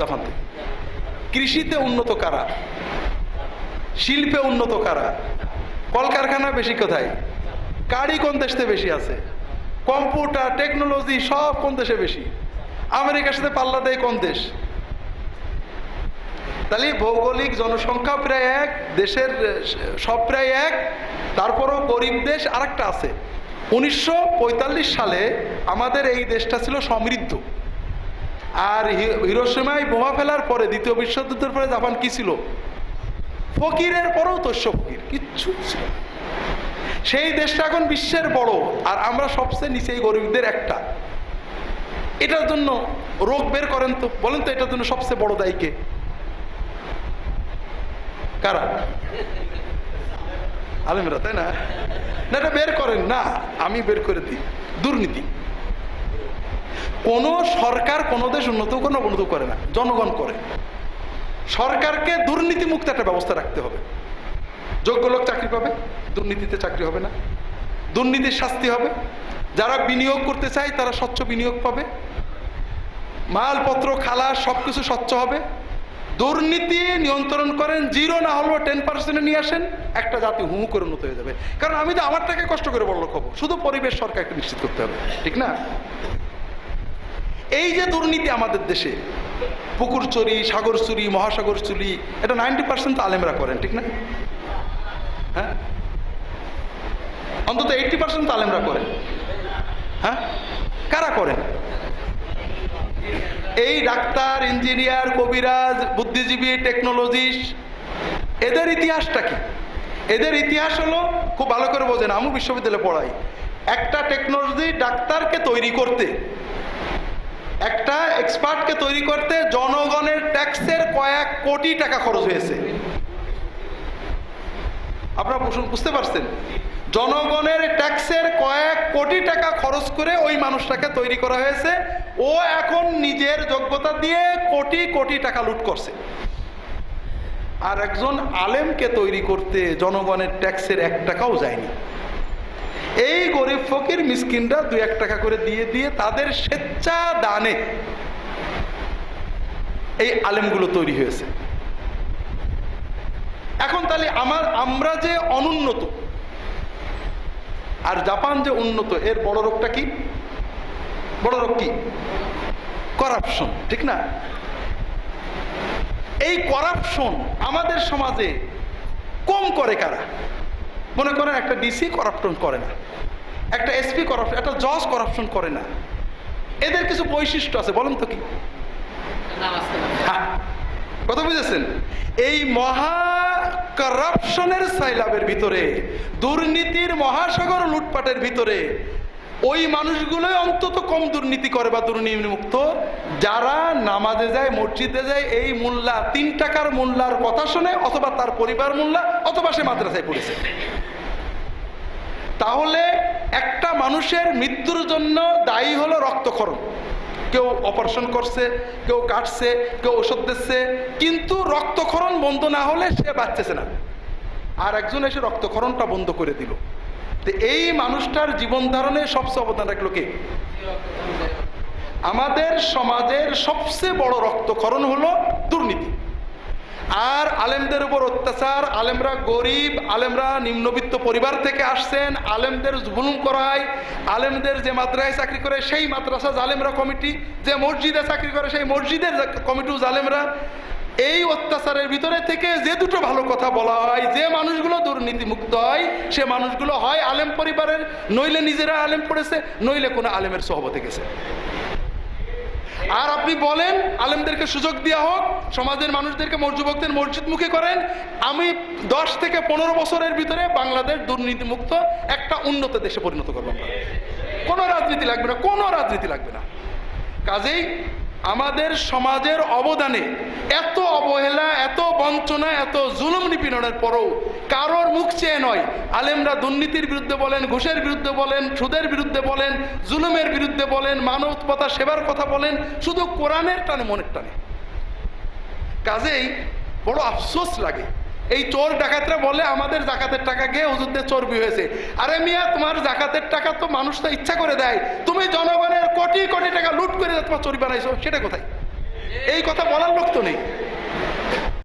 তখন কৃষিতে উন্নত কারা? শিল্পে উন্নত কারা? কলকারখানা বেশি কোথায়? গাড়ি কোন দেশে বেশি আছে? কম্পিউটার, টেকনোলজি সব কোন দেশে বেশি? আমেরিকার সাথে পাল্লা দেয় কোন দেশ? তাহলে ভৌগোলিক জনসংখ্যা প্রায় এক, দেশের সব প্রায় এক, তারপরও গরিব দেশ আরেকটা আছে। উনিশশো পঁয়তাল্লিশ সালে আমাদের এই দেশটা ছিল সমৃদ্ধ। আর হিরোসীমায় বোমা ফেলার পরে দ্বিতীয় বিশ্বযুদ্ধের পরে জাপান কি ছিল? ফকিরের পরেও তস্য ফকির, কিচ্ছু ছিল সেই দেশটা এখন বিশ্বের বড়, আর আমরা সবচেয়ে নিচে গরিবদের একটা। এটার জন্য রোগ বের করেন তো, বলেন তো এটার জন্য সবচেয়ে বড় দায়ী কে? কারা? আলেমরা, তাই না, এটা বের করেন, না, আমি বের করে দিই। দুর্নীতি। কোন সরকার কোনো দেশ উন্নত কোনো উন্নত করে না, জনগণ করে। সরকারকে দুর্নীতি মুক্ত একটা ব্যবস্থা রাখতে হবে। যোগ্য লোক চাকরি পাবে, দুর্নীতিতে চাকরি হবে না। দুর্নীতির শাস্তি হবে। যারা বিনিয়োগ করতে চায়, তারা স্বচ্ছ বিনিয়োগ পাবে। মালপত্র খালাস সব কিছু স্বচ্ছ হবে। দুর্নীতি নিয়ন্ত্রণ করেন, জিরো না হলেও টেন পার্সেন্টে নিয়ে আসেন, একটা জাতি হু করে উন্নত হয়ে যাবে। কারণ আমি তো আমার টাকা কষ্ট করে বড় লোক হব। শুধু পরিবেশ সরকারকে নিশ্চিত করতে হবে। ঠিক না? এই যে দুর্নীতি আমাদের দেশে, পুকুর চুরি, সাগর চুরি, মহাসাগর চুরি, এটা নাইনটি পার্সেন্ট আলেমরা করেন, ঠিক না? হ্যাঁ? অন্তত এইটটি পার্সেন্ট আলেমরা করেন। হ্যাঁ? কারা করেন? এই ডাক্তার, ইঞ্জিনিয়ার, কবিরাজ, বুদ্ধিজীবী, টেকনোলজিস্ট, এদের ইতিহাসটা কি? এদের ইতিহাস হলো, খুব ভালো করে বোঝেন আমি বিশ্ববিদ্যালয়ে পড়াই। একটা টেকনোলজি ডাক্তারকে তৈরি করতে একটা এক্সপার্টকে তৈরি করতে জনগণের ট্যাক্সের কয়েক কোটি টাকা খরচ হয়েছে। আপনারা বুঝ- বুঝতে পারছেন? জনগণের ট্যাক্সের কয়েক কোটি টাকা খরচ করে ওই মানুষটাকে তৈরি করা হয়েছে। ও এখন নিজের যোগ্যতা দিয়ে কোটি কোটি টাকা লুট করছে। আর একজন আলেমকে তৈরি করতে জনগণের ট্যাক্সের এক টাকাও যায়নি। এই গরিব ফকির মিসকিনরা দু এক টাকা করে দিয়ে দিয়ে তাদের স্বেচ্ছা দানে এই আলেমগুলো তৈরি হয়েছে। এখন তাহলে আমার, আমরা যে অনুন্নত, আর জাপান যে উন্নত, এর বড় রোগটা কি? বড় রোগ কি? করাপশন, ঠিক না? এই করাপশন আমাদের সমাজে কম করে কারা? মনে করেন একটা ডিসি করাপশন করে না একটা এসপি করাপশন একটা জজ করাপশন করে না। এদের কিছু বৈশিষ্ট্য আছে বলেন তো কি? হ্যাঁ, কথা বুঝেছেন? এই মহা করাপশনের সাইলাবের ভিতরে দুর্নীতির মহাসাগর লুটপাটের ভিতরে ওই মানুষগুলোই অন্তত কম দুর্নীতি করে বা দুর্নীতি মুক্ত যারা নামাজে যায় মসজিদে যায় এই মোল্লা তিন টাকার মোল্লার কথা শুনে অথবা তার পরিবার মোল্লা অথবা সে মাদ্রাসায় পড়েছে। তাহলে একটা মানুষের মৃত্যুর জন্য দায়ী হলো রক্তক্ষরণ। কেউ অপারেশন করছে, কেউ কাটছে, কেউ ওষুধ দিচ্ছে, কিন্তু রক্তক্ষরণ বন্ধ না হলে সে বাঁচতেছে না। আর একজন এসে রক্তক্ষরণটা বন্ধ করে দিল। তো এই মানুষটার জীবন ধারণে সবচেয়ে অবদান রাখল কে? আমাদের সমাজের সবচেয়ে বড় রক্তক্ষরণ হলো দুর্নীতি। আর আলেমদের উপর অত্যাচার, আলেমরা গরিব, আলেমরা নিম্নবিত্ত পরিবার থেকে আসছেন, আলেমদের জুলুম করায়, আলেমদের যে মাদ্রাসায় চাকরি করে সেই মাদ্রাসা জালেমরা কমিটি, যে মসজিদে চাকরি করে সেই মসজিদের কমিটিও জালেমরা, এই অত্যাচারের ভিতরে থেকে যে দুটো ভালো কথা বলা হয়, যে মানুষগুলো দুর্নীতি মুক্ত হয়, সে মানুষগুলো হয় আলেম পরিবারের, নইলে নিজেরা আলেম পড়েছে, নইলে কোনো আলেমের সহবতে গেছে। আর আপনি বলেন, আলেমদেরকে সুযোগ দেওয়া হোক, সমাজের মানুষদেরকে যুবকদের মসজিদ মুখে করেন আমি দশ থেকে পনেরো বছরের ভিতরে বাংলাদেশ দুর্নীতিমুক্ত একটা উন্নত দেশে পরিণত করব আমরা। কোনো রাজনীতি লাগবে না, কোনো রাজনীতি লাগবে না কাজেই আমাদের সমাজের অবদানে এত অবহেলা, এত বঞ্চনা, এত জুলুম নিপীড়নের পরও কারোর মুখ চেয়ে নয়। আলেমরা দুর্নীতির বিরুদ্ধে বলেন, ঘুষের বিরুদ্ধে বলেন, সুদের বিরুদ্ধে বলেন, জুলুমের বিরুদ্ধে বলেন মানবতা সেবার কথা বলেন, শুধু কোরআনের টানে মনের টানে। কাজেই বড় আফসোস লাগে। এই চোর ডাকাতরা বলে, আমাদের জাকাতের টাকা গিয়ে হুজুরদের চর্বি হয়েছে। আরে মিয়া, তোমার জাকাতের টাকা তো মানুষ তো ইচ্ছা করে দেয়। তুমি জনগণের কোটি কোটি টাকা লুট করে তোমার চর্বি বানাইছো, সেটা কোথায়? এই কথা বলার লোক তো নেই।